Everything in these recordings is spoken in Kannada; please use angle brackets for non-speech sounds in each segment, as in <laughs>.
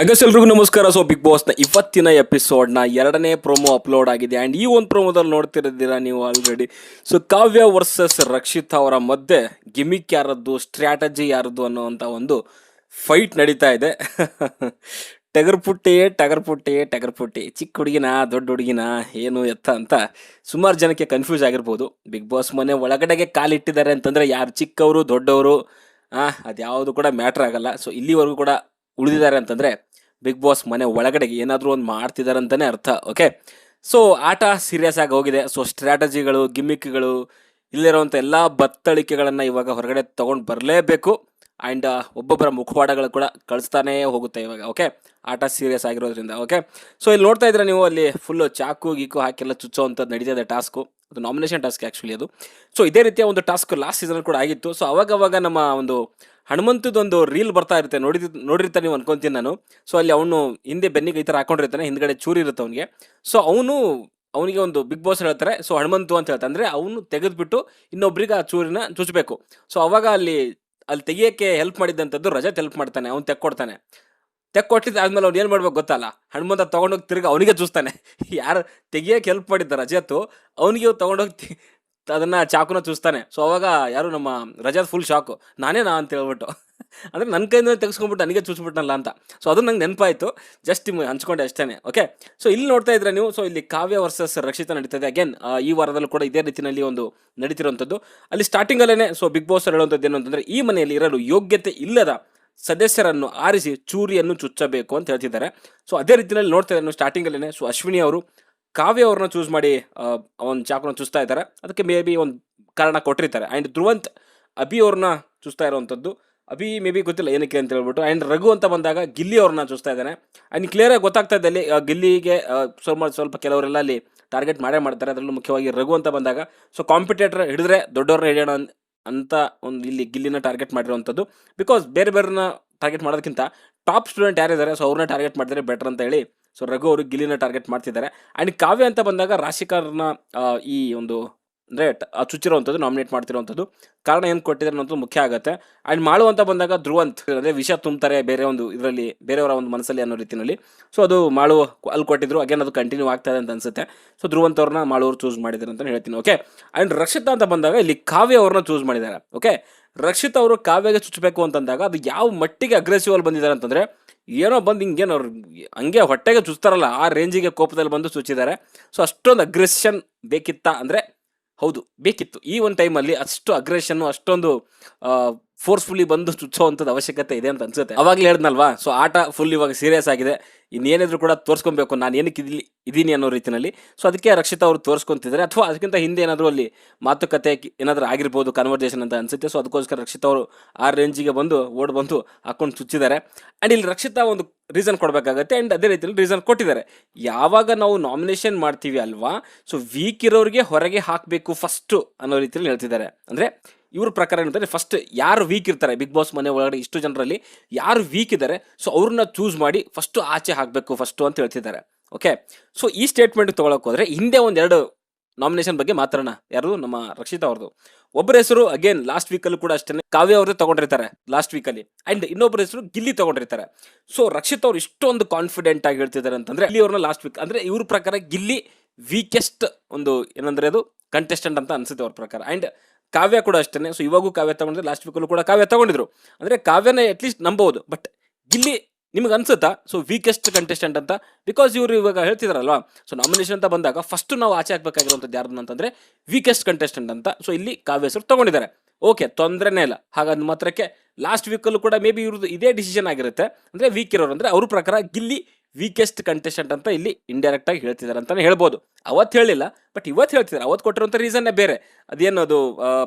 ಅಗಸ್ ಎಲ್ರಿಗೂ ನಮಸ್ಕಾರ. ಸೊ ಬಿಗ್ ಬಾಸ್ನ ಇವತ್ತಿನ ಎಪಿಸೋಡ್ನ ಎರಡನೇ ಪ್ರೋಮೋ ಅಪ್ಲೋಡ್ ಆಗಿದೆ. ಆ್ಯಂಡ್ ಈ ಒಂದು ಪ್ರೋಮೋದಲ್ಲಿ ನೋಡ್ತಿರೋದೀರ ನೀವು already so Kavya versus Rakshith ಅವರ ಮಧ್ಯೆ ಗಿಮಿಕ್ ಯಾರದ್ದು ಸ್ಟ್ರಾಟಜಿ ಯಾರದ್ದು ಅನ್ನೋವಂಥ ಒಂದು ಫೈಟ್ ನಡೀತಾ ಇದೆ. <laughs> ಟಗರ್ ಪುಟ್ಟಿ ಟಗರ್ ಪುಟ್ಟಿ ಟಗರ್ ಪುಟ್ಟಿ. ಚಿಕ್ಕ ಹುಡುಗಿನ, ದೊಡ್ಡ ಹುಡುಗಿನ, ಏನು ಎತ್ತ ಅಂತ ಸುಮಾರು ಜನಕ್ಕೆ ಕನ್ಫ್ಯೂಸ್ ಆಗಿರ್ಬೋದು. ಬಿಗ್ ಬಾಸ್ ಮನೆ ಒಳಗಡೆಗೆ ಕಾಲಿಟ್ಟಿದ್ದಾರೆ ಅಂತಂದರೆ ಯಾರು ಚಿಕ್ಕವರು, ದೊಡ್ಡವರು ಹಾಂ ಅದು ಯಾವುದು ಕೂಡ ಮ್ಯಾಟ್ರ್ ಆಗಲ್ಲ. ಸೊ ಇಲ್ಲಿವರೆಗೂ ಕೂಡ ಉಳಿದಿದ್ದಾರೆ ಅಂತಂದರೆ ಬಿಗ್ ಬಾಸ್ ಮನೆ ಒಳಗಡೆ ಏನಾದರೂ ಒಂದು ಮಾಡ್ತಿದ್ದಾರೆ ಅಂತಲೇ ಅರ್ಥ ಓಕೆ ಸೊ ಆಟ ಸೀರಿಯಸ್ ಆಗಿ ಹೋಗಿದೆ. ಸೊ ಸ್ಟ್ರಾಟಜಿಗಳು ಗಿಮ್ಮಿಕ್ಗಳು ಇಲ್ಲಿರುವಂಥ ಎಲ್ಲ ಬತ್ತಳಿಕೆಗಳನ್ನು ಇವಾಗ ಹೊರಗಡೆ ತೊಗೊಂಡು ಬರಲೇಬೇಕು. ಆ್ಯಂಡ್ ಒಬ್ಬೊಬ್ಬರ ಮುಖವಾಡಗಳು ಕೂಡ ಕಳಿಸ್ತಾನೇ ಹೋಗುತ್ತೆ ಇವಾಗ ಓಕೆ ಆಟ ಸೀರಿಯಸ್ ಆಗಿರೋದ್ರಿಂದ ಓಕೆ ಸೊ ಇಲ್ಲಿ ನೋಡ್ತಾ ಇದ್ರೆ ನೀವು ಅಲ್ಲಿ ಫುಲ್ಲು ಚಾಕು ಗೀಕು ಹಾಕೆಲ್ಲ ಚುಚ್ಚೋವಂಥದ್ದು ನಡೀತಿದೆ ಟಾಸ್ಕು. ಅದು ನಾಮಿನೇಷನ್ ಟಾಸ್ಕ್ ಆ್ಯಕ್ಚುಲಿ ಅದು. ಸೊ ಇದೇ ರೀತಿಯ ಒಂದು ಟಾಸ್ಕ್ ಲಾಸ್ಟ್ ಸೀಸನ್ ಕೂಡ ಆಗಿತ್ತು. ಸೊ ಅವಾಗವಾಗ ಅವಾಗ ನಮ್ಮ ಒಂದು ಹನುಮಂತದೊಂದು ರೀಲ್ ಬರ್ತಾ ಇರುತ್ತೆ. ನೋಡಿದ ನೋಡಿರ್ತಾನೆ ನೀವು ಅನ್ಕೊಂತೀನಿ ನಾನು. ಸೊ ಅಲ್ಲಿ ಅವನು ಹಿಂದೆ ಬೆನ್ನಿಗೆ ಈ ಥರ ಹಾಕೊಂಡಿರ್ತಾನೆ. ಹಿಂದ್ಗಡೆ ಚೂರಿ ಇರುತ್ತೆ ಅವನಿಗೆ. ಸೊ ಅವನು, ಅವನಿಗೆ ಒಂದು ಬಿಗ್ ಬಾಸ್ ಹೇಳ್ತಾರೆ. ಸೊ ಹನುಮಂತು ಅಂತ ಹೇಳ್ತಾರೆ. ಅಂದರೆ ಅವನು ತೆಗೆದುಬಿಟ್ಟು ಇನ್ನೊಬ್ರಿಗೆ ಆ ಚೂರಿನ ಚುಚ್ಚಬೇಕು ಸೊ ಅವಾಗ ಅಲ್ಲಿ ಅಲ್ಲಿ ತೆಗಿಯೋಕ್ಕೆ ಹೆಲ್ಪ್ ಮಾಡಿದ್ದಂಥದ್ದು ರಜತ್ ಹೆಲ್ಪ್ ಮಾಡ್ತಾನೆ. ಅವ್ನು ತೆಕ್ಕೊಡ್ತಾನೆ. ತೆಕ್ಕೊಟ್ಟಿದ್ದು ಆದ್ಮೇಲೆ ಅವ್ನು ಏನು ಮಾಡ್ಬೇಕು ಗೊತ್ತಲ್ಲ? ಹನುಮಂತ ತೊಗೊಂಡೋಗಿ ತಿರ್ಗಿ ಅವನಿಗೆ ಚೂಸ್ತಾನೆ ಯಾರು ತೆಗಿಯೋಕೆ ಹೆಲ್ಪ್ ಮಾಡಿದ್ದ ರಜತ್? ಅವನಿಗೆ ತೊಗೊಂಡೋಗಿ ಅದನ್ನು ಚಾಕುನ ಚೂಸ್ತಾನೆ ಸೊ ಅವಾಗ ಯಾರು ನಮ್ಮ ರಜತ್ ಫುಲ್ ಶಾಕು ನಾನೇ ನಾ ಅಂತ ಹೇಳ್ಬಿಟ್ಟು. ಅಂದರೆ ನನ್ನ ಕೈಯಿಂದ ತೆಗೆಸ್ಕೊಂಡ್ಬಿಟ್ಟು ನನಗೆ ಚೂಸ್ಬಿಟ್ಟನಲ್ಲ ಅಂತ. ಸೊ ಅದು ನಂಗೆ ನೆನಪಾಯಿತು. ಜಸ್ಟ್ ಹಂಚ್ಕೊಂಡೆ ಅಷ್ಟೇ ಓಕೆ ಸೊ ಇಲ್ಲಿ ನೋಡ್ತಾ ಇದ್ರೆ ನೀವು ಸೊ ಇಲ್ಲಿ ಕಾವ್ಯ ವರ್ಸಸ್ ರಕ್ಷಿತ ನಡೀತದೆ. ಅಗೇನ್ ಈ ವಾರದಲ್ಲೂ ಕೂಡ ಇದೇ ರೀತಿಯಲ್ಲಿ ಒಂದು ನಡೀತಿರುವಂಥದ್ದು ಅಲ್ಲಿ ಸ್ಟಾರ್ಟಿಂಗಲ್ಲೇ ಸೊ ಬಿಗ್ ಬಾಸ್ ಹೇಳುವಂಥದ್ದು ಏನು ಅಂತಂದರೆ, ಈ ಮನೆಯಲ್ಲಿ ಇರಲು ಯೋಗ್ಯತೆ ಇಲ್ಲದ ಸದಸ್ಯರನ್ನು ಆರಿಸಿ ಚೂರಿಯನ್ನು ಚುಚ್ಚಬೇಕು ಅಂತ ಹೇಳ್ತಿದ್ದಾರೆ. ಸೊ ಅದೇ ರೀತಿಯಲ್ಲಿ ನೋಡ್ತಾ ಇದ್ದಾರೆ ಸ್ಟಾರ್ಟಿಂಗಲ್ಲೇ ಸೊ ಅಶ್ವಿನಿ ಅವರು ಕಾವ್ಯ ಅವ್ರನ್ನ ಚೂಸ್ ಮಾಡಿ ಒಂದು ಚಾಕುನ ಚುಸ್ತಾ ಇದ್ದಾರೆ. ಅದಕ್ಕೆ ಮೇ ಬಿ ಒಂದು ಕಾರಣ ಕೊಟ್ಟಿರ್ತಾರೆ. ಆ್ಯಂಡ್ ಧ್ರುವಂತ್ ಅಭಿ ಅವ್ರನ್ನ ಚುಸ್ತಾ ಇರುವಂಥದ್ದು. ಅಭಿ ಮೇ ಬಿ ಗೊತ್ತಿಲ್ಲ ಏನಕ್ಕೆ ಅಂತ ಹೇಳ್ಬಿಟ್ಟು. ಆ್ಯಂಡ್ ರಘು ಅಂತ ಬಂದಾಗ ಗಿಲ್ಲಿ ಅವ್ರನ್ನ ಚೂಸ್ತಾ ಇದ್ದಾನೆ. ಆ್ಯಂಡ್ ಕ್ಲಿಯರಾಗಿ ಗೊತ್ತಾಗ್ತಾ ಇದೆ ಅಲ್ಲಿ ಗಿಲ್ಲಿಗೆ ಸ್ವಲ್ಪ ಸ್ವಲ್ಪ ಕೆಲವರೆಲ್ಲ ಅಲ್ಲಿ ಟಾರ್ಗೆಟ್ ಮಾಡೇ ಮಾಡ್ತಾರೆ. ಅದರಲ್ಲೂ ಮುಖ್ಯವಾಗಿ ರಘು ಅಂತ ಬಂದಾಗ. ಸೊ ಕಾಂಪಿಟೇಟರ್ ಹಿಡಿದ್ರೆ ದೊಡ್ಡವ್ರನ್ನ ಹಿಡಿಯೋಣ ಅಂತ ಒಂದು ಇಲ್ಲಿ ಗಿಲ್ಲಿನ ಟಾರ್ಗೆಟ್ ಮಾಡಿರುವಂಥದ್ದು. ಬಿಕಾಸ್ ಬೇರೆ ಬೇರೆನ ಟಾರ್ಗೆಟ್ ಮಾಡೋದಕ್ಕಿಂತ ಟಾಪ್ ಸ್ಟೂಡೆಂಟ್ ಯಾರಿದ್ದಾರೆ ಸೊ ಅವ್ರನ್ನ ಟಾರ್ಗೆಟ್ ಮಾಡಿದರೆ ಬೆಟರ್ ಅಂತ ಹೇಳಿ ಸೊ ರಘು ಅವರು ಗಿಲ್ಲಿನ ಟಾರ್ಗೆಟ್ ಮಾಡ್ತಿದ್ದಾರೆ. ಆ್ಯಂಡ್ ಕಾವ್ಯ ಅಂತ ಬಂದಾಗ ರಾಶಿಕಾರ್ನ ಈ ಒಂದು ಅಂದರೆ ಚುಚ್ಚಿರುವಂಥದ್ದು ನಾಮಿನೇಟ್ ಮಾಡ್ತಿರೋವಂಥದ್ದು. ಕಾರಣ ಏನು ಕೊಟ್ಟಿದ್ದಾರೆ ಅನ್ನೋದು ಮುಖ್ಯ ಆಗುತ್ತೆ. ಆ್ಯಂಡ್ ಮಾಡುವಂತ ಬಂದಾಗ ಧ್ರುವಂತ್, ಅಂದರೆ ವಿಷ ತುಂಬ್ತಾರೆ ಬೇರೆ ಒಂದು ಇದರಲ್ಲಿ, ಬೇರೆಯವರ ಒಂದು ಮನಸ್ಸಲ್ಲಿ ಅನ್ನೋ ರೀತಿಯಲ್ಲಿ. ಸೊ ಅದು ಮಾಳು ಅಲ್ಲಿ ಕೊಟ್ಟಿದ್ರು ಅಗೇನ್ ಅದು ಕಂಟಿನ್ಯೂ ಆಗ್ತಾ ಇದೆ ಅಂತ ಅನ್ಸುತ್ತೆ. ಸೊ ಧ್ರುವಂತ್ ಅವ್ರನ್ನ ಮಾಳುವರು ಚೂಸ್ ಮಾಡಿದ್ದಾರೆ ಅಂತ ಹೇಳ್ತೀನಿ ಓಕೆ ಆ್ಯಂಡ್ ರಕ್ಷಿತಾ ಅಂತ ಬಂದಾಗ ಇಲ್ಲಿ ಕಾವ್ಯ ಅವ್ರನ್ನ ಚೂಸ್ ಮಾಡಿದ್ದಾರೆ ಓಕೆ ರಕ್ಷಿತ್ ಅವರು ಕಾವ್ಯಗೆ ಚುಚ್ಚಬೇಕು ಅಂತಂದಾಗ ಅದು ಯಾವ ಮಟ್ಟಿಗೆ ಅಗ್ರೆಸಿವ್ ಅಲ್ಲಿ ಬಂದಿದ್ದಾರೆ ಅಂತಂದರೆ, ಏನೋ ಬಂದು ಹಿಂಗೇನು ಅವ್ರು ಹಂಗೆ ಹೊಟ್ಟೆಗೆ ಚುಚ್ತಾರಲ್ಲ, ಆ ರೇಂಜಿಗೆ ಕೋಪದಲ್ಲಿ ಬಂದು ಚುಚ್ಚಿದ್ದಾರೆ. ಸೊ ಅಷ್ಟೊಂದು ಅಗ್ರೆಷನ್ ಬೇಕಿತ್ತಾ ಅಂದರೆ ಹೌದು ಬೇಕಿತ್ತು. ಈ ಒಂದು ಟೈಮಲ್ಲಿ ಅಷ್ಟು ಅಗ್ರೆಷನ್ನು ಅಷ್ಟೊಂದು ಫೋರ್ಸ್ಫುಲ್ಲಿ ಬಂದು ಚುಚ್ಚೋವಂಥದ್ದು ಅವಶ್ಯಕತೆ ಇದೆ ಅಂತ ಅನ್ಸುತ್ತೆ. ಅವಾಗಲೇ ಹೇಳ್ದಲ್ವಾ ಸೊ ಆಟ ಫುಲ್ ಇವಾಗ ಸೀರಿಯಸ್ ಆಗಿದೆ. ಇನ್ನೇನಿದ್ರು ಕೂಡ ತೋರಿಸ್ಕೊಬೇಕು. ನಾನು ಏನಕ್ಕೆ ಇಲ್ಲಿ ಇದೀನಿ ಅನ್ನೋ ರೀತಿಯಲ್ಲಿ ಸೊ ಅದಕ್ಕೆ ರಕ್ಷಿತಾ ಅವರು ತೋರಿಸ್ಕೊತಿದ್ದಾರೆ. ಅಥವಾ ಅದಕ್ಕಿಂತ ಹಿಂದೆ ಏನಾದರೂ ಅಲ್ಲಿ ಮಾತುಕತೆ ಏನಾದರೂ ಆಗಿರ್ಬೋದು ಕನ್ವರ್ಸೇಷನ್ ಅಂತ ಅನ್ಸುತ್ತೆ. ಸೊ ಅದಕ್ಕೋಸ್ಕರ ರಕ್ಷಿತಾ ಅವರು ಆ ರೇಂಜಿಗೆ ಬಂದು ಓಡ್ ಬಂದು ಹಾಕೊಂಡು ಚುಚ್ಚಿದ್ದಾರೆ. ಆ್ಯಂಡ್ ಇಲ್ಲಿ ರಕ್ಷಿತಾ ಒಂದು ರೀಸನ್ ಕೊಡಬೇಕಾಗತ್ತೆ. ಆ್ಯಂಡ್ ಅದೇ ರೀತಿಯಲ್ಲಿ ರೀಸನ್ ಕೊಟ್ಟಿದ್ದಾರೆ. ಯಾವಾಗ ನಾವು ನಾಮಿನೇಷನ್ ಮಾಡ್ತೀವಿ ಅಲ್ವಾ? ಸೊ ವೀಕ್ ಇರೋರಿಗೆ ಹೊರಗೆ ಹಾಕಬೇಕು ಫಸ್ಟು ಅನ್ನೋ ರೀತಿಯಲ್ಲಿ ಹೇಳ್ತಿದ್ದಾರೆ. ಅಂದರೆ ಇವ್ರ ಪ್ರಕಾರ ಏನಂತಂದರೆ ಫಸ್ಟ್ ಯಾರು ವೀಕ್ ಇರ್ತಾರೆ? ಬಿಗ್ ಬಾಸ್ ಮನೆ ಒಳಗಡೆ ಇಷ್ಟು ಜನರಲ್ಲಿ ಯಾರು ವೀಕ್ ಇದ್ದಾರೆ? ಸೊ ಅವ್ರನ್ನ ಚೂಸ್ ಮಾಡಿ ಫಸ್ಟು ಆಚೆ ಹಾಕಬೇಕು ಫಸ್ಟು ಅಂತ ಹೇಳ್ತಿದ್ದಾರೆ. ಓಕೆ ಸೊ ಈ ಸ್ಟೇಟ್ಮೆಂಟ್ ತೊಗೊಳಕ್ಕೆ ಹೋದರೆ ಹಿಂದೆ ಒಂದೆರಡು ನಾಮಿನೇಷನ್ ಬಗ್ಗೆ ಮಾತಾಡೋಣ. ಯಾರು ನಮ್ಮ ರಕ್ಷಿತಾ ಅವ್ರದ್ದು ಒಬ್ಬರ ಹೆಸರು ಅಗೇನ್ ಲಾಸ್ಟ್ ವೀಕಲ್ಲೂ ಕೂಡ ಅಷ್ಟೇ ಕಾವ್ಯ ಅವ್ರದ್ದು ತಗೊಂಡಿರ್ತಾರೆ ಲಾಸ್ಟ್ ವೀಕಲ್ಲಿ ಆ್ಯಂಡ್ ಇನ್ನೊಬ್ಬರ ಹೆಸರು ಗಿಲ್ಲಿ ತಗೊಂಡಿರ್ತಾರೆ. ಸೊ ರಕ್ಷಿತ್ ಅವ್ರು ಇಷ್ಟೊಂದು ಕಾನ್ಫಿಡೆಂಟ್ ಆಗಿ ಹೇಳ್ತಿದ್ದಾರೆ ಅಂತಂದರೆ ಇಲ್ಲಿ ಅವ್ರನ್ನ ಲಾಸ್ಟ್ ವೀಕ್ ಅಂದರೆ ಇವ್ರ ಪ್ರಕಾರ ಗಿಲ್ಲಿ ವೀಕೆಸ್ಟ್ ಒಂದು ಏನಂದರೆ ಅದು ಕಂಟೆಸ್ಟೆಂಟ್ ಅಂತ ಅನಿಸುತ್ತೆ ಅವ್ರ ಪ್ರಕಾರ. ಆ್ಯಂಡ್ ಕಾವ್ಯ ಕೂಡ ಅಷ್ಟೇ ಸೊ ಇವಾಗೂ ಕಾವ್ಯ ತಗೊಂಡ್ರೆ ಲಾಸ್ಟ್ ವೀಕಲ್ಲೂ ಕೂಡ ಕಾವ್ಯ ತಗೊಂಡಿದ್ರು. ಅಂದರೆ ಕಾವ್ಯನ ಅಟ್ಲೀಸ್ಟ್ ನಂಬೋದು ಬಟ್ ಗಿಲ್ಲಿ ನಿಮ್ಗೆ ಅನ್ಸುತ್ತಾ? ಸೊ ವೀಕೆಸ್ಟ್ ಕಂಟೆಸ್ಟೆಂಟ್ ಅಂತ? ಬಿಕಾಸ್ ಇವರು ಇವಾಗ ಹೇಳ್ತಿದಾರಲ್ವಾ? ಸೊ ನಾಮಿನೇಷನ್ ಅಂತ ಬಂದಾಗ ಫಸ್ಟ್ ನಾವು ಆಚೆ ಹಾಕ್ಬೇಕಾಗಿರುವಂಥದ್ದು ಯಾರನ್ನ ಅಂತಂದ್ರೆ ವೀಕೆಸ್ಟ್ ಕಂಟೆಸ್ಟೆಂಟ್ ಅಂತ. ಸೊ ಇಲ್ಲಿ ಕಾವ್ಯ ಹೆಸರು ತಗೊಂಡಿದ್ದಾರೆ. ಓಕೆ ತೊಂದರೆನೇ ಇಲ್ಲ. ಹಾಗಾದ ಮಾತ್ರಕ್ಕೆ ಲಾಸ್ಟ್ ವೀಕಲ್ಲೂ ಕೂಡ ಮೇ ಬಿ ಇವ್ರದ್ದು ಇದೇ ಡಿಸಿಷನ್ ಆಗಿರುತ್ತೆ. ಅಂದರೆ ವೀಕ್ ಇರೋರು ಅಂದರೆ ಅವ್ರ ಪ್ರಕಾರ ಗಿಲ್ಲಿ ವೀಕೆಸ್ಟ್ ಕಂಟೆಸ್ಟೆಂಟ್ ಅಂತ ಇಲ್ಲಿ ಇಂಡೈರೆಕ್ಟ್ ಆಗಿ ಹೇಳ್ತಿದ್ದಾರೆ ಅಂತಾನೆ ಹೇಳ್ಬೋದು. ಅವತ್ತು ಹೇಳಿಲ್ಲ ಬಟ್ ಇವತ್ತು ಹೇಳ್ತಿದ್ದಾರೆ. ಅವತ್ತು ಕೊಟ್ಟಿರುವಂಥ ರೀಸನ್ನೇ ಬೇರೆ. ಅದೇನು ಅದು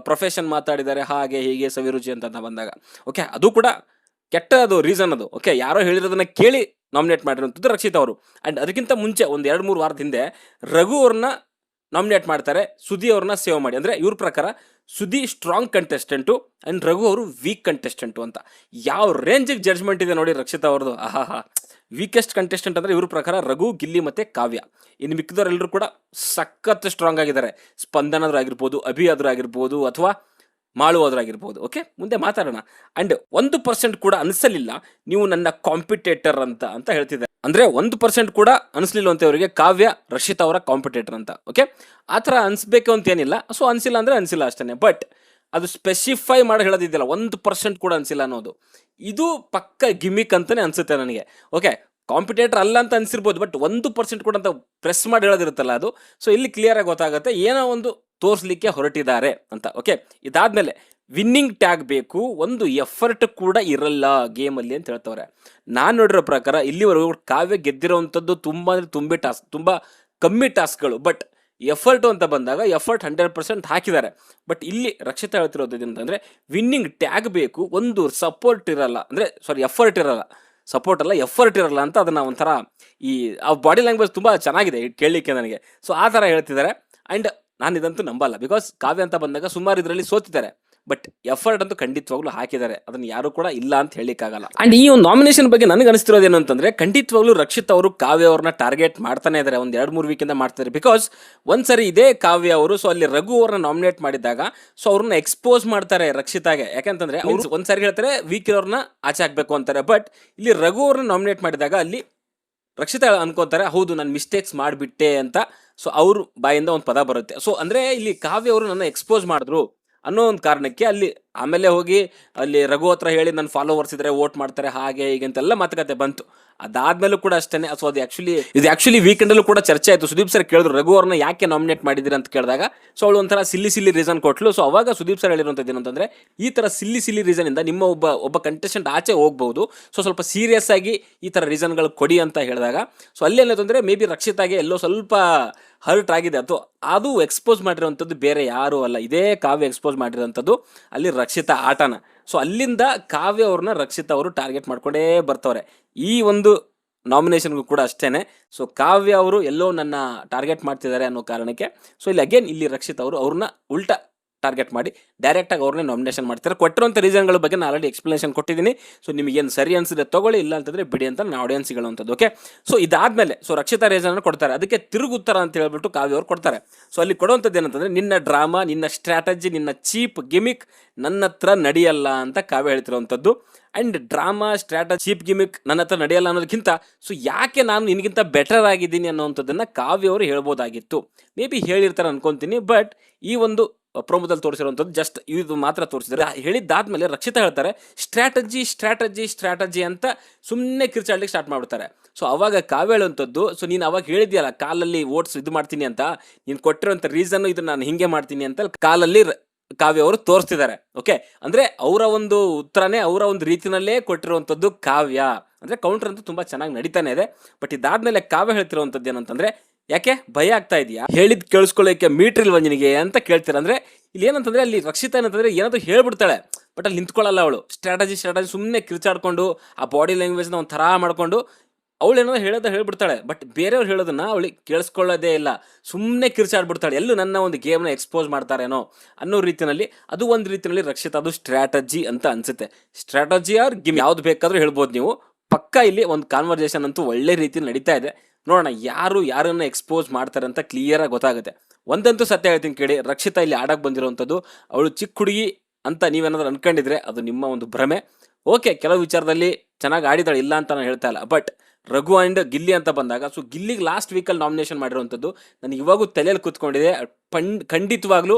ಪ್ರೊಫೆಷನ್ ಮಾತಾಡಿದ್ದಾರೆ, ಹಾಗೆ ಹೀಗೆ ಸವಿರುಚಿ ಅಂತ ಬಂದಾಗ. ಓಕೆ ಅದು ಕೂಡ ಕೆಟ್ಟ ಅದು ರೀಸನ್ ಅದು. ಓಕೆ ಯಾರೋ ಹೇಳಿರೋದನ್ನ ಕೇಳಿ ನಾಮಿನೇಟ್ ಮಾಡಿರುವಂಥದ್ದು ರಕ್ಷಿತ್ ಅವರು. ಆ್ಯಂಡ್ ಅದಕ್ಕಿಂತ ಮುಂಚೆ ಒಂದು ಎರಡು ಮೂರು ವಾರದ ಹಿಂದೆ ರಘು ಅವ್ರನ್ನ ನಾಮಿನೇಟ್ ಮಾಡ್ತಾರೆ ಸುದಿ ಅವ್ರನ್ನ ಸೇವ್ ಮಾಡಿ. ಅಂದರೆ ಇವ್ರ ಪ್ರಕಾರ Sudhi strong contestant and Raghu ಅವರು ವೀಕ್ ಕಂಟೆಸ್ಟೆಂಟು ಅಂತ. ಯಾವ ರೇಂಜಿಗೆ ಜಡ್ಜ್ಮೆಂಟ್ ಇದೆ ನೋಡಿ ರಕ್ಷಿತಾ ಅವ್ರದ್ದು ಆಹಾ ವೀಕೆಸ್ಟ್ ಕಂಟೆಸ್ಟೆಂಟ್ ಅಂದರೆ ಇವ್ರ ಪ್ರಕಾರ ರಘು, ಗಿಲ್ಲಿ ಮತ್ತು ಕಾವ್ಯ. ಇನ್ನು ಮಿಕ್ಕಿದವರೆಲ್ಲರೂ ಕೂಡ ಸಖತ್ ಸ್ಟ್ರಾಂಗ್ ಆಗಿದ್ದಾರೆ. ಸ್ಪಂದನಾದ್ರೂ ಆಗಿರ್ಬೋದು, ಅಭಿ ಆದರೂ ಆಗಿರ್ಬೋದು, ಅಥವಾ ಮಾಳುವುದರಾಗಿರ್ಬೋದು ಓಕೆ ಮುಂದೆ ಮಾತಾಡೋಣ. ಆ್ಯಂಡ್ ಒಂದು ಪರ್ಸೆಂಟ್ ಕೂಡ ಅನಿಸಲಿಲ್ಲ. ನೀವು ನನ್ನ ಕಾಂಪಿಟೇಟರ್ ಅಂತ ಅಂತ ಹೇಳ್ತಿದ್ದಾರೆ. ಅಂದರೆ ಒಂದು ಪರ್ಸೆಂಟ್ ಕೂಡ ಅನಿಸ್ಲಿಲ್ಲ ಅಂತ ಅವರಿಗೆ ಕಾವ್ಯ, ರಕ್ಷಿತ್ ಅವರ ಕಾಂಪಿಟೇಟರ್ ಅಂತ ಓಕೆ ಆ ಥರ ಅನಿಸ್ಬೇಕು ಅಂತೇನಿಲ್ಲ ಸೊ ಅನಿಸಿಲ್ಲ ಅಂದರೆ ಅನಿಸಿಲ್ಲ ಅಷ್ಟೇ ಬಟ್ ಅದು ಸ್ಪೆಸಿಫೈ ಮಾಡಿ ಹೇಳೋದಿದ್ದಿಲ್ಲ. ಒಂದು ಪರ್ಸೆಂಟ್ ಕೂಡ ಅನಿಸಿಲ್ಲ ಅನ್ನೋದು. ಇದು ಪಕ್ಕ ಗಿಮಿಕ್ ಅಂತಲೇ ಅನ್ಸುತ್ತೆ ನನಗೆ. ಓಕೆ ಕಾಂಪಿಟೇಟರ್ ಅಲ್ಲ ಅಂತ ಅನಿಸಿರ್ಬೋದು ಬಟ್ ಒಂದು ಪರ್ಸೆಂಟ್ ಕೂಡ ಅಂತ ಪ್ರೆಸ್ ಮಾಡಿ ಹೇಳೋದಿರುತ್ತಲ್ಲ ಅದು. ಸೊ ಇಲ್ಲಿ ಕ್ಲಿಯರಾಗಿ ಗೊತ್ತಾಗುತ್ತೆ, ಏನೋ ಒಂದು ತೋರಿಸ್ಲಿಕ್ಕೆ ಹೊರಟಿದ್ದಾರೆ ಅಂತ. ಓಕೆ ಇದಾದ್ಮೇಲೆ ವಿನ್ನಿಂಗ್ ಟ್ಯಾಗ್ ಬೇಕು, ಒಂದು ಎಫರ್ಟ್ ಕೂಡ ಇರಲ್ಲ ಗೇಮಲ್ಲಿ ಅಂತ ಹೇಳ್ತವ್ರೆ. ನಾನು ನೋಡಿರೋ ಪ್ರಕಾರ ಇಲ್ಲಿವರೆಗೂ ಕಾವ್ಯ ಗೆದ್ದಿರೋವಂಥದ್ದು ತುಂಬ ಅಂದರೆ ತುಂಬಿ ಟಾಸ್ಕ್ ತುಂಬ ಕಮ್ಮಿ ಟಾಸ್ಕ್ಗಳು ಬಟ್ ಎಫರ್ಟು ಅಂತ ಬಂದಾಗ ಎಫರ್ಟ್ ಹಂಡ್ರೆಡ್ ಪರ್ಸೆಂಟ್ ಹಾಕಿದ್ದಾರೆ. ಬಟ್ ಇಲ್ಲಿ ರಕ್ಷಿತ ಹೇಳ್ತಿರೋದು ಏನಂತಂದರೆ ವಿನ್ನಿಂಗ್ ಟ್ಯಾಗ್ ಬೇಕು, ಒಂದು ಸಪೋರ್ಟ್ ಇರಲ್ಲ. ಅಂದರೆ ಸಾರಿ ಎಫರ್ಟ್ ಇರಲ್ಲ. ಸಪೋರ್ಟ್ ಅಲ್ಲ, ಎಫರ್ಟ್ ಇರಲ್ಲ ಅಂತ ಅದನ್ನು ಒಂಥರ ಈ, ಆ ಬಾಡಿ ಲ್ಯಾಂಗ್ವೇಜ್ ತುಂಬ ಚೆನ್ನಾಗಿದೆ ಕೇಳಲಿಕ್ಕೆ ನನಗೆ. ಸೊ ಆ ಥರ ಹೇಳ್ತಿದ್ದಾರೆ. ಆ್ಯಂಡ್ ನಾನು ಇದಂತೂ ನಂಬಲ್ಲ. ಬಿಕಾಸ್ ಕಾವ್ಯ ಅಂತ ಬಂದಾಗ ಸುಮಾರು ಇದರಲ್ಲಿ ಸೋತಿದ್ದಾರೆ. ಬಟ್ ಎಫರ್ಟ್ ಅಂತೂ ಖಂಡಿತವಾಗ್ಲೂ ಹಾಕಿದ್ದಾರೆ. ಅದನ್ನ ಯಾರು ಕೂಡ ಇಲ್ಲ ಅಂತ ಹೇಳಿಕ್ಕಾಗಲ್ಲ ಅಂಡ್ ಈ ಒಂದು ನಾಮಿನೇಷನ್ ಬಗ್ಗೆ ನನಗೆ ಅನಿಸ್ತಿರೋದು ಏನು ಅಂತಂದ್ರೆ, ಖಂಡಿತವಾಗ್ಲೂ ರಕ್ಷಿತ್ ಅವರು ಕಾವ್ಯ ಅವ್ರನ್ನ ಟಾರ್ಗೆಟ್ ಮಾಡ್ತಾನೆ ಇದ್ದಾರೆ. ಒಂದು ಎರಡು, ಮೂರು ವೀಕಿಂದ ಮಾಡ್ತಾರೆ ಬಿಕಾಸ್ ಒಂದ್ಸರಿ ಇದೇ ಕಾವ್ಯ ಅವರು ಸೊ ಅಲ್ಲಿ ರಘು ಅವ್ರನ್ನ ನಾಮಿನೇಟ್ ಮಾಡಿದಾಗ ಸೊ ಅವ್ರನ್ನ ಎಕ್ಸ್ಪೋಸ್ ಮಾಡ್ತಾರೆ ರಕ್ಷಿತಾಗೆ ಯಾಕಂತಂದ್ರೆ ಅವ್ರು ಒಂದ್ಸರಿ ಹೇಳ್ತಾರೆ ವೀಕ್ ಇರೋರ್ನ ಆಚೆ ಹಾಕ್ಬೇಕು ಅಂತಾರೆ. ಬಟ್ ಇಲ್ಲಿ ರಘು ಅವ್ರನ್ನ ನಾಮಿನೇಟ್ ಮಾಡಿದಾಗ ಅಲ್ಲಿ ರಕ್ಷಿತ ಅನ್ಕೋತಾರೆ, ಹೌದು, ನಾನು ಮಿಸ್ಟೇಕ್ಸ್ ಮಾಡಿಬಿಟ್ಟೆ ಅಂತ. ಸೊ ಅವ್ರ ಬಾಯಿಂದ ಒಂದು ಪದ ಬರುತ್ತೆ. ಸೊ ಅಂದ್ರೆ ಇಲ್ಲಿ ಕಾವ್ಯ ಅವರು ನನ್ನ ಎಕ್ಸ್ಪೋಸ್ ಮಾಡಿದ್ರು. ಅನ್ನೋ ಒಂದು ಕಾರಣಕ್ಕೆ ಅಲ್ಲಿ ಆಮೇಲೆ ಹೋಗಿ ಅಲ್ಲಿ ರಘು ಹತ್ರ ಹೇಳಿ ನನ್ನ ಫಾಲೋವರ್ಸ್ ಇದ್ರೆ ವೋಟ್ ಮಾಡ್ತಾರೆ, ಹಾಗೆ ಹೀಗೆ ಅಂತೆಲ್ಲ ಮಾತುಕತೆ ಬಂತು. ಅದಾದ್ಮೇಲೂ ಕೂಡ ಅಷ್ಟೇ ಸೊ ಅದು ಆಕ್ಚುಲಿ ಇದು ಆಕ್ಚುಲಿ ವೀಕೆಂಡಲ್ಲೂ ಕೂಡ ಚರ್ಚೆ ಆಯಿತು. ಸುದೀಪ್ ಸರ್ ಕೇಳಿದ್ರು, ರಘು ಅವ್ರನ್ನ ಯಾಕೆ ನಾಮಿನೇಟ್ ಮಾಡಿದಿರಿ ಅಂತ ಕೇಳಿದಾಗ ಸೊ ಅವಳು ಒಂಥರ ಸಿಲ್ಲಿ ಸಿಲ್ಲಿ ರೀಸನ್ ಕೊಟ್ಲು. ಸೊ ಅವಾಗ ಸುದೀಪ್ ಸರ್ ಹೇಳಿರುವಂಥದ್ದು ಏನಂತಂದ್ರೆ, ಈ ಥರ ಸಿಲ್ಲಿ ಸಿಲ್ಲಿ ರೀಸನ್ ಇಂದ ನಿಮ್ಮ ಒಬ್ಬ ಒಬ್ಬ ಕಂಟೆಸ್ಟೆಂಟ್ ಆಚೆ ಹೋಗ್ಬಹುದು ಸೊ ಸ್ವಲ್ಪ ಸೀರಿಯಸ್ ಆಗಿ ಈ ಥರ ರೀಸನ್ಗಳು ಕೊಡಿ ಅಂತ ಹೇಳಿದಾಗ ಸೊ ಅಲ್ಲಿ ಏನಂತಂದರೆ ಮೇ ಬಿ ರಕ್ಷಿತಾಗೆ ಎಲ್ಲೋ ಸ್ವಲ್ಪ ಹರ್ಟ್ ಆಗಿದೆ. ಅಥವಾ ಅದು ಎಕ್ಸ್ಪೋಸ್ ಮಾಡಿರೋವಂಥದ್ದು ಬೇರೆ ಯಾರು ಅಲ್ಲ. ಇದೇ ಕಾವ್ಯ ಎಕ್ಸ್ಪೋಸ್ ಮಾಡಿರೋವಂಥದ್ದು. ಅಲ್ಲಿ ರಕ್ಷಿತಾ ಆಟನ. ಸೊ ಅಲ್ಲಿಂದ ಕಾವ್ಯ ಅವ್ರನ್ನ ರಕ್ಷಿತ ಅವರು ಟಾರ್ಗೆಟ್ ಮಾಡ್ಕೊಂಡೇ ಬರ್ತವ್ರೆ. ಈ ಒಂದು ನಾಮಿನೇಷನ್ಗೂ ಕೂಡ ಅಷ್ಟೇನೆ. ಸೊ ಕಾವ್ಯ ಅವರು ಎಲ್ಲೋ ನನ್ನ ಟಾರ್ಗೆಟ್ ಮಾಡ್ತಿದ್ದಾರೆ ಅನ್ನೋ ಕಾರಣಕ್ಕೆ. ಸೊ ಇಲ್ಲಿ ಅಗೇನ್ ಇಲ್ಲಿ ರಕ್ಷಿತ್ ಅವರು ಅವ್ರನ್ನ ಉಲ್ಟಾ ಟಾರ್ಗೆಟ್ ಮಾಡಿ ಡೈರೆಕ್ಟಾಗಿ ಅವ್ರನ್ನೇ ನಾಮಿನೇಷನ್ ಮಾಡ್ತಾರೆ. ಕೊಟ್ಟಿರುವಂಥ ರೀಸನ್ಗಳ ಬಗ್ಗೆ ನಾನು ಆಲ್ರೆಡಿ ಎಕ್ಸ್ಪ್ಲನೇಷನ್ ಕೊಟ್ಟಿದ್ದೀನಿ. ಸೊ ನಿಮಗೇನು ಸರಿ ಅನಿಸಿದೆ ತಗೊಳ್ಳಿ, ಇಲ್ಲ ಅಂತಂದರೆ ಬಿಡಿ ಅಂತ ನಾನು ಆಡಿಯನ್ಸ್ ಹೇಳುವಂಥದ್ದು ಓಕೆ ಸೊ ಇದಾದಮೇಲೆ ಸೊ ರಕ್ಷಿತಾ ರೀಸನ್ ಕೊಡ್ತಾರೆ. ಅದಕ್ಕೆ ತಿರುಗುತ್ತರ ಅಂತ ಹೇಳ್ಬಿಟ್ಟು ಕಾವ್ಯ ಅವ್ರು ಕೊಡ್ತಾರೆ. ಸೊ ಅಲ್ಲಿ ಕೊಡುವಂಥದ್ದು ಏನಂತಂದ್ರೆ, ನಿನ್ನ ಡ್ರಾಮಾ ನಿನ್ನ ಸ್ಟ್ರಾಟಜಿ ನಿನ್ನ ಚೀಪ್ ಗಿಮಿಕ್ ನನ್ನ ಹತ್ರ ನಡೆಯಲ್ಲ ಅಂತ Kavya ಹೇಳ್ತಿರುವಂಥದ್ದು. And drama strategy cheap gimmick ನನ್ನ ಹತ್ರ ನಡೆಯಲ್ಲ ಅನ್ನೋದಕ್ಕಿಂತ ಸೊ ಯಾಕೆ ನಾನು ನಿನಗಿಂತ ಬೆಟರ್ ಆಗಿದ್ದೀನಿ ಅನ್ನೋವಂಥದ್ದನ್ನು ಕಾವ್ಯ ಅವರು ಹೇಳ್ಬೋದಾಗಿತ್ತು. ಮೇ ಬಿ ಹೇಳಿರ್ತಾರೆ ಅನ್ಕೊತೀನಿ ಬಟ್ ಈ ಒಂದು ಪ್ರೊಮೋದಲ್ಲಿ ತೋರಿಸಿರುವಂಥದ್ದು ಜಸ್ಟ್ ಇದು ಮಾತ್ರ ತೋರಿಸಿದ್ರೆ ಹೇಳಿದ್ದಾದ್ಮೇಲೆ ರಕ್ಷಿತಾ ಹೇಳ್ತಾರೆ, ಸ್ಟ್ರಾಟಜಿ ಸ್ಟ್ರಾಟಜಿ ಸ್ಟ್ರಾಟಜಿ ಅಂತ ಸುಮ್ಮನೆ ಕಿರ್ಚಾಡ್ಲಿಕ್ಕೆ ಸ್ಟಾರ್ಟ್ ಮಾಡ್ಬಿಡ್ತಾರೆ. ಸೊ ಅವಾಗ ಕಾವ್ಯ ಹೇಳುವಂಥದ್ದು ಸೊ ನೀನು ಅವಾಗ ಹೇಳಿದ್ಯಲ್ಲ, ಕಾಲಲ್ಲಿ ಓಟ್ಸ್ ಇದು ಮಾಡ್ತೀನಿ ಅಂತ, ನೀನು ಕೊಟ್ಟಿರುವಂಥ ರೀಸನ್ ಇದು ನಾನು ಹಿಂಗೆ ಮಾಡ್ತೀನಿ ಅಂತ ಕಾಲಲ್ಲಿ ಕಾವ್ಯ ಅವರು ತೋರಿಸ್ತಿದ್ದಾರೆ. ಓಕೆ ಅಂದ್ರೆ ಅವರ ಒಂದು ಉತ್ತರನೇ, ಅವರ ಒಂದು ರೀತಿನಲ್ಲೇ ಕೊಟ್ಟಿರುವಂಥದ್ದು ಕಾವ್ಯ. ಅಂದ್ರೆ ಕೌಂಟರ್ ಅಂತೂ ತುಂಬಾ ಚೆನ್ನಾಗಿ ನಡೀತಾನೆ ಇದೆ. ಬಟ್ ಇದಾದ್ಮೇಲೆ ಕಾವ್ಯ ಹೇಳ್ತಿರುವಂಥದ್ದು ಏನಂತಂದ್ರೆ ಯಾಕೆ ಭಯ ಆಗ್ತಾ ಇದೆಯಾ? ಹೇಳಿದ್ ಕೇಳಿಸ್ಕೊಳ್ಳೋಕೆ ಮೀಟರ್ ಇಲ್ವಾ ನಿನಗೆ ಅಂತ ಕೇಳ್ತೀರ ಅಂದ್ರೆ ಇಲ್ಲಿ ಏನಂತಂದ್ರೆ ಅಲ್ಲಿ ರಕ್ಷಿತ ಏನಂತಂದ್ರೆ ಏನಾದ್ರು ಹೇಳ್ಬಿಡ್ತಾಳೆ. ಬಟ್ ಅಲ್ಲಿ ನಿಂತ್ಕೊಳ್ಳಲ್ಲ ಅವಳು. ಸ್ಟ್ರಾಟಜಿ ಸ್ಟ್ರಾಟಜಿ ಸುಮ್ಮನೆ ಕಿರ್ಚಾಡ್ಕೊಂಡು, ಆ ಬಾಡಿ ಲ್ಯಾಂಗ್ವೇಜ್ನ ಒಂದು ಥರ ಮಾಡ್ಕೊಂಡು, ಅವಳು ಏನಾದ್ರು ಹೇಳೋದ ಹೇಳ್ಬಿಡ್ತಾಳೆ. ಬಟ್ ಬೇರೆಯವ್ರು ಹೇಳೋದನ್ನ ಅವಳಿಗೆ ಕೇಳಿಸ್ಕೊಳ್ಳೋದೇ ಇಲ್ಲ. ಸುಮ್ಮನೆ ಕಿರ್ಚಾಡ್ಬಿಡ್ತಾಳೆ. ಎಲ್ಲೂ ನನ್ನ ಒಂದು ಗೇಮ್ನ ಎಕ್ಸ್ಪೋಸ್ ಮಾಡ್ತಾರೇನೋ ಅನ್ನೋ ರೀತಿಯಲ್ಲಿ ಅದು ಒಂದು ರೀತಿಯಲ್ಲಿ ರಕ್ಷಿತ ಅದು ಸ್ಟ್ರಾಟಜಿ ಅಂತ ಅನ್ಸುತ್ತೆ. ಸ್ಟ್ರಾಟಜಿ ಆರ್ ಗೇಮ್ ಯಾವ್ದು ಬೇಕಾದ್ರೂ ಹೇಳ್ಬೋದು ನೀವು. ಪಕ್ಕ ಇಲ್ಲಿ ಒಂದು ಕಾನ್ವರ್ಸೇಷನ್ ಅಂತೂ ಒಳ್ಳೆ ರೀತಿ ನಡೀತಾ ಇದೆ. ನೋಡೋಣ, ಯಾರು ಯಾರನ್ನ ಎಕ್ಸ್ಪೋಸ್ ಮಾಡ್ತಾರೆ ಅಂತ ಕ್ಲಿಯರ್ ಆಗಿ ಗೊತ್ತಾಗುತ್ತೆ. ಒಂದಂತೂ ಸತ್ಯ ಹೇಳ್ತೀನಿ ಕೇಳಿ, ರಕ್ಷಿತಾ ಇಲ್ಲಿ ಆಡಕ್ಕೆ ಬಂದಿರುವಂಥದ್ದು ಅವಳು ಚಿಕ್ಕ ಹುಡುಗಿ ಅಂತ ನೀವೇನಾದ್ರೂ ಅನ್ಕೊಂಡಿದ್ರೆ ಅದು ನಿಮ್ಮ ಒಂದು ಭ್ರಮೆ. ಓಕೆ ಕೆಲವು ವಿಚಾರದಲ್ಲಿ ಚೆನ್ನಾಗಿ ಆಡಿದಾಳೆ ಇಲ್ಲ ಅಂತ ನಾನು ಹೇಳ್ತಾ ಇಲ್ಲ. ಬಟ್ ರಘು ಆ್ಯಂಡ್ ಗಿಲ್ಲಿ ಅಂತ ಬಂದಾಗ ಸೊ ಗಿಲ್ಲಿಗೆ ಲಾಸ್ಟ್ ವೀಕಲ್ಲಿ ನಾಮಿನೇಷನ್ ಮಾಡಿರುವಂಥದ್ದು ನಾನು ಇವಾಗೂ ತಲೆಯಲ್ಲಿ ಕೂತ್ಕೊಂಡಿದೆ. ಪಂಡ್ ಖಂಡಿತವಾಗ್ಲೂ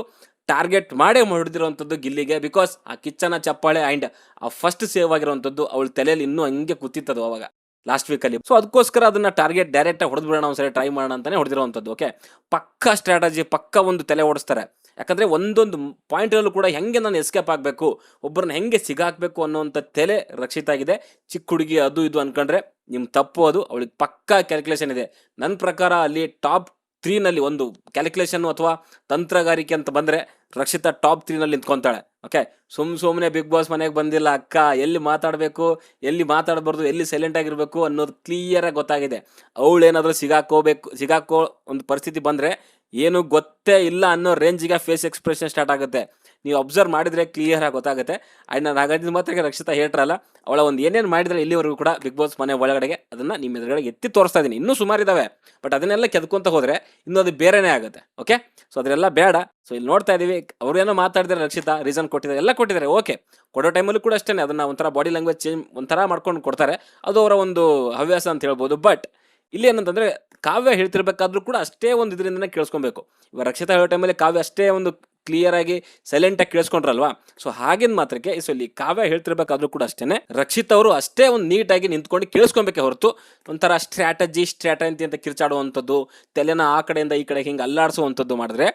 ಟಾರ್ಗೆಟ್ ಮಾಡೇ ಹೊಡೆದಿರುವಂಥದ್ದು ಗಿಲ್ಲಿಗೆ ಬಿಕಾಸ್ ಆ ಕಿಚ್ಚನ, ಚಪ್ಪಾಳೆ ಆ್ಯಂಡ್ ಆ ಫಸ್ಟ್ ಸೇವ್ ಆಗಿರುವಂಥದ್ದು ಅವಳು ತಲೆಯಲ್ಲಿ ಇನ್ನೂ ಹಂಗೆ ಕೂತಿತ್ತದು ಅವಾಗ. ಲಾಸ್ಟ್ ವೀಕಲ್ಲಿ ಸೊ ಅದಕ್ಕೋಸ್ಕರ ಅದನ್ನ ಟಾರ್ಗೆಟ್ ಡೈರೆಕ್ಟ್ ಹೊಡೆದು ಬಿಡೋಣ ಒಂದ್ಸರಿ ಟ್ರೈ ಮಾಡೋಣ ಅಂತಾನೆ ಹೊಡೆದಿರುವಂಥದ್ದು ಓಕೆ ಪಕ್ಕ ಸ್ಟ್ರಾಟಜಿ ಪಕ್ಕ ಒಂದು ತಲೆ ಓಡಿಸ್ತಾರೆ. ಯಾಕಂದ್ರೆ ಒಂದೊಂದು ಪಾಯಿಂಟಲ್ಲೂ ಕೂಡ ಹೆಂಗೆ ನಾನು ಎಸ್ಕೇಪ್ ಆಗಬೇಕು ಒಬ್ಬರನ್ನ ಹೆಂಗೆ ಸಿಗಾಕಬೇಕು ಅನ್ನೋಂಥ ತಲೆ ರಕ್ಷಿತ ಆಗಿದೆ. ಚಿಕ್ಕ ಹುಡುಗಿ ಅದು ಇದು ಅನ್ಕೊಂಡ್ರೆ ನಿಮ್ಮ ತಪ್ಪು ಅದು, ಅವಳಿಗೆ ಪಕ್ಕಾ ಕ್ಯಾಲ್ಕುಲೇಷನ್ ಇದೆ. ನನ್ನ ಪ್ರಕಾರ ಅಲ್ಲಿ ಟಾಪ್ ತ್ರೀನಲ್ಲಿ ಒಂದು ಕ್ಯಾಲ್ಕುಲೇಷನ್ ಅಥವಾ ತಂತ್ರಗಾರಿಕೆ ಅಂತ ಬಂದರೆ ರಕ್ಷಿತಾ ಟಾಪ್ ತ್ರೀನಲ್ಲಿ ನಿಂತ್ಕೊಂತಾಳೆ. ಓಕೆ, ಸುಮ್ ಸುಮ್ಮನೆ ಬಿಗ್ ಬಾಸ್ ಮನೆಗೆ ಬಂದಿಲ್ಲ ಅಕ್ಕ, ಎಲ್ಲಿ ಮಾತಾಡಬೇಕು, ಎಲ್ಲಿ ಮಾತಾಡಬಾರ್ದು, ಎಲ್ಲಿ ಸೈಲೆಂಟ್ ಆಗಿರಬೇಕು ಅನ್ನೋದು ಕ್ಲಿಯರ್ ಆಗಿ ಗೊತ್ತಾಗಿದೆ. ಅವಳು ಏನಾದರೂ ಸಿಗಾಕೋಬೇಕು ಸಿಗಾಕೋ ಒಂದು ಪರಿಸ್ಥಿತಿ ಬಂದರೆ ಏನು ಗೊತ್ತೇ ಇಲ್ಲ ಅನ್ನೋ ರೇಂಜಿಗೆ ಫೇಸ್ ಎಕ್ಸ್ಪ್ರೆಷನ್ ಸ್ಟಾರ್ಟ್ ಆಗುತ್ತೆ. ನೀವು ಅಬ್ಸರ್ವ್ ಮಾಡಿದ್ರೆ ಕ್ಲಿಯರ್ ಆಗಿ ಗೊತ್ತಾಗುತ್ತೆ. ಆ್ಯಂಡ್ ನಾನು ಹಾಗಾಗಿ ಮಾತ್ರ ರಕ್ಷಿತಾ ಹೇಳ್ತಾರಲ್ಲ, ಅವಳ ಒಂದು ಏನೇನು ಮಾಡಿದ್ರೆ ಇಲ್ಲಿವರೆಗೂ ಕೂಡ ಬಿಗ್ ಬಾಸ್ ಮನೆ ಒಳಗಡೆಗೆ, ಅದನ್ನು ನಿಮ್ಮ ಎದುರುಗಡೆ ಎತ್ತಿ ತೋರಿಸ್ತಾ ಇದ್ದೀನಿ ಇನ್ನೂ ಸುಮಾರು ಇದ್ದಾವೆ ಬಟ್ ಅದನ್ನೆಲ್ಲ ಕೆದ್ಕೊಂತ ಹೋದರೆ ಇನ್ನೂ ಅದು ಬೇರೆನೇ ಆಗುತ್ತೆ. ಓಕೆ ಸೊ ಅದರೆಲ್ಲ ಬೇಡ. ಸೊ ಇಲ್ಲಿ ನೋಡ್ತಾ ಇದ್ದೀವಿ ಅವರು ಏನೋ ಮಾತಾಡಿದ್ರೆ ರಕ್ಷಿತಾ ರೀಸನ್ ಕೊಟ್ಟಿದ್ದಾರೆ, ಎಲ್ಲ ಕೊಟ್ಟಿದ್ದಾರೆ. ಓಕೆ ಕೊಡೋ ಟೈಮಲ್ಲೂ ಕೂಡ ಅಷ್ಟೇ ಅದನ್ನ ಒಂಥರ ಬಾಡಿ ಲ್ಯಾಂಗ್ವೇಜ್ ಚೇಂಜ್ ಒಂಥರ ಮಾಡ್ಕೊಂಡು ಕೊಡ್ತಾರೆ. ಅದು ಅವರ ಒಂದು ಹವ್ಯಾಸ ಅಂತ ಹೇಳ್ಬೋದು. ಬಟ್ ಇಲ್ಲಿ ಏನಂತಂದರೆ ಕಾವ್ಯ ಹೇಳ್ತಿರ್ಬೇಕಾದ್ರೂ ಕೂಡ ಅಷ್ಟೇ ಒಂದು ಇದರಿಂದನೇ ಕೇಳಿಸ್ಕೊಬೇಕು. ಇವಾಗ ರಕ್ಷಿತಾ ಹೇಳೋ ಟೈಮಲ್ಲಿ ಕಾವ್ಯ ಅಷ್ಟೇ ಒಂದು ಕ್ಲಿಯರ್ ಆಗಿ ಸೈಲೆಂಟ್ ಆಗಿ ಕೇಳಿಸ್ಕೊಂಡ್ರಲ್ವಾ? ಸೊ ಹಾಗಿನ ಮಾತ್ರಕ್ಕೆ ಸೊ ಇಲ್ಲಿ ಕಾವ್ಯ ಹೇಳ್ತಿರ್ಬೇಕಾದ್ರೂ ಕೂಡ ಅಷ್ಟೇ ರಕ್ಷಿತ್ ಅವರು ಅಷ್ಟೇ ಒಂದು ನೀಟಾಗಿ ನಿಂತ್ಕೊಂಡು ಕೇಳಿಸ್ಕೊಬೇಕೆ ಹೊರತು ಒಂಥರ ಸ್ಟ್ರಾಟಜಿ ಸ್ಟ್ರಾಟಜಿ ಅಂತ ಕಿರ್ಚಾಡುವಂಥದ್ದು, ತಲೆನ ಆ ಕಡೆಯಿಂದ ಈ ಕಡೆ ಹಿಂಗೆ ಅಲ್ಲಾಡಿಸುವಂಥದ್ದು ಮಾಡಿದ್ರೆ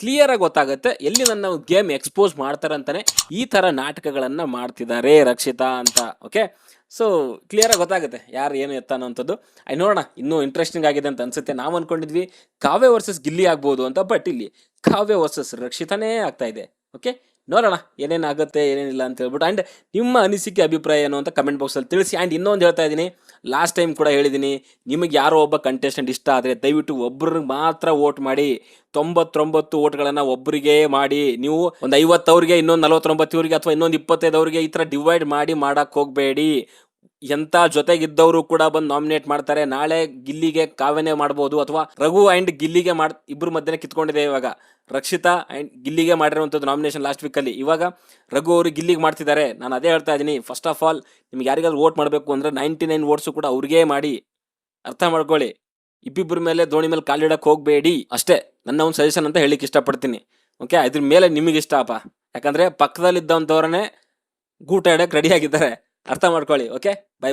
ಕ್ಲಿಯರ್ ಆಗಿ ಗೊತ್ತಾಗುತ್ತೆ ಎಲ್ಲಿ ನನ್ನ ಗೇಮ್ ಎಕ್ಸ್ಪೋಸ್ ಮಾಡ್ತಾರೆ ಅಂತಾನೆ ಈ ತರ ನಾಟಕಗಳನ್ನ ಮಾಡ್ತಿದ್ದಾರೆ ರಕ್ಷಿತಾ ಅಂತ ಓಕೆ ಸೊ ಕ್ಲಿಯರಾಗಿ ಗೊತ್ತಾಗುತ್ತೆ ಯಾರು ಏನು ಎತ್ತ ಅನ್ನೋಂಥದ್ದು ಐ ನೋಡೋಣ, ಇನ್ನೂ ಇಂಟ್ರೆಸ್ಟಿಂಗ್ ಆಗಿದೆ ಅಂತ ಅನ್ಸುತ್ತೆ. ನಾವು ಅಂದ್ಕೊಂಡಿದ್ವಿ ಕಾವ್ಯ ವರ್ಸಸ್ ಗಿಲ್ಲಿ ಆಗ್ಬೋದು ಅಂತ ಬಟ್ ಇಲ್ಲಿ ಕಾವ್ಯ ವರ್ಸಸ್ ರಕ್ಷಿತನೇ ಆಗ್ತಾ ಇದೆ. ಓಕೆ ನೋಡೋಣ ಏನೇನಾಗುತ್ತೆ ಏನೇನಿಲ್ಲ ಅಂತ ಹೇಳ್ಬಿಟ್ಟು. ಆ್ಯಂಡ್ ನಿಮ್ಮ ಅನಿಸಿಕೆ, ಅಭಿಪ್ರಾಯ ಏನು ಅಂತ ಕಮೆಂಟ್ ಬಾಕ್ಸಲ್ಲಿ ತಿಳಿಸಿ. ಆ್ಯಂಡ್ ಇನ್ನೊಂದು ಹೇಳ್ತಾ ಇದ್ದೀನಿ. ಲಾಸ್ಟ್ ಟೈಮ್ ಕೂಡ ಹೇಳಿದ್ದೀನಿ. ನಿಮಗೆ ಯಾರೋ ಒಬ್ಬ ಕಂಟೆಸ್ಟೆಂಟ್ ಇಷ್ಟ ಆದರೆ ದಯವಿಟ್ಟು ಒಬ್ಬರಿಗೆ ಮಾತ್ರ ವೋಟ್ ಮಾಡಿ. ತೊಂಬತ್ತೊಂಬತ್ತು ಓಟ್ಗಳನ್ನು ಒಬ್ಬರಿಗೆ ಮಾಡಿ. ನೀವು ಒಂದು ಐವತ್ತವ್ರಿಗೆ, ಇನ್ನೊಂದು ನಲವತ್ತೊಂಬತ್ತವ್ರಿಗೆ ಅಥವಾ ಇನ್ನೊಂದು ಇಪ್ಪತ್ತೈದವ್ರಿಗೆ ಈ ಥರ ಡಿವೈಡ್ ಮಾಡಿ ಮಾಡೋಕ್ಕೆ ಹೋಗಬೇಡಿ. ಎಂತ ಜೊತೆಗಿದ್ದವರು ಕೂಡ ಬಂದು ನಾಮಿನೇಟ್ ಮಾಡ್ತಾರೆ. ನಾಳೆ ಗಿಲ್ಲಿಗೆ ಕಾವ್ಯನೆ ಮಾಡ್ಬೋದು ಅಥವಾ ರಘು ಅಂಡ್ ಗಿಲ್ಲಿಗೆ ಮಾಡ್ ಇಬ್ಬರ ಮಧ್ಯೆ ಕಿತ್ಕೊಂಡಿದೆ ಇವಾಗ. ರಕ್ಷಿತಾ ಅಂಡ್ ಗಿಲ್ಲಿಗೆ ಮಾಡಿರುವಂಥದ್ದು ನಾಮಿನೇಷನ್ ಲಾಸ್ಟ್ ವೀಕಲ್ಲಿ ಇವಾಗ ರಘು ಅವರು ಗಿಲ್ಲಿಗೆ ಮಾಡ್ತಿದ್ದಾರೆ. ನಾನು ಅದೇ ಹೇಳ್ತಾ ಇದ್ದೀನಿ. ಫಸ್ಟ್ ಆಫ್ ಆಲ್ ನಿಮ್ಗೆ ಯಾರಿಗಾದ್ರು ವೋಟ್ ಮಾಡಬೇಕು ಅಂದ್ರೆ ನೈಂಟಿ ನೈನ್ ವೋಟ್ಸು ಕೂಡ ಅವ್ರಿಗೇ ಮಾಡಿ. ಅರ್ಥ ಮಾಡ್ಕೊಳ್ಳಿ. ಇಬ್ಬಿಬ್ಬರ ಮೇಲೆ ದೋಣಿ ಮೇಲೆ ಕಾಲಿಡಕ್ಕೆ ಹೋಗಬೇಡಿ. ಅಷ್ಟೇ. ನನ್ನ ಒಂದು ಸಜೆಷನ್ ಅಂತ ಹೇಳಿಕ್ಕೆ ಇಷ್ಟಪಡ್ತೀನಿ. ಓಕೆ ಇದ್ರ ಮೇಲೆ ನಿಮಗೆ ಇಷ್ಟ ಅಪ್ಪ. ಯಾಕಂದರೆ ಪಕ್ಕದಲ್ಲಿದ್ದಂಥವ್ರನ್ನೇ ಗೂಟ ರೆಡಿ ಆಗಿದ್ದಾರೆ. ಅರ್ಥ ಮಾಡ್ಕೊಳ್ಳಿ ಓಕೆ ಬೈ ಬೈ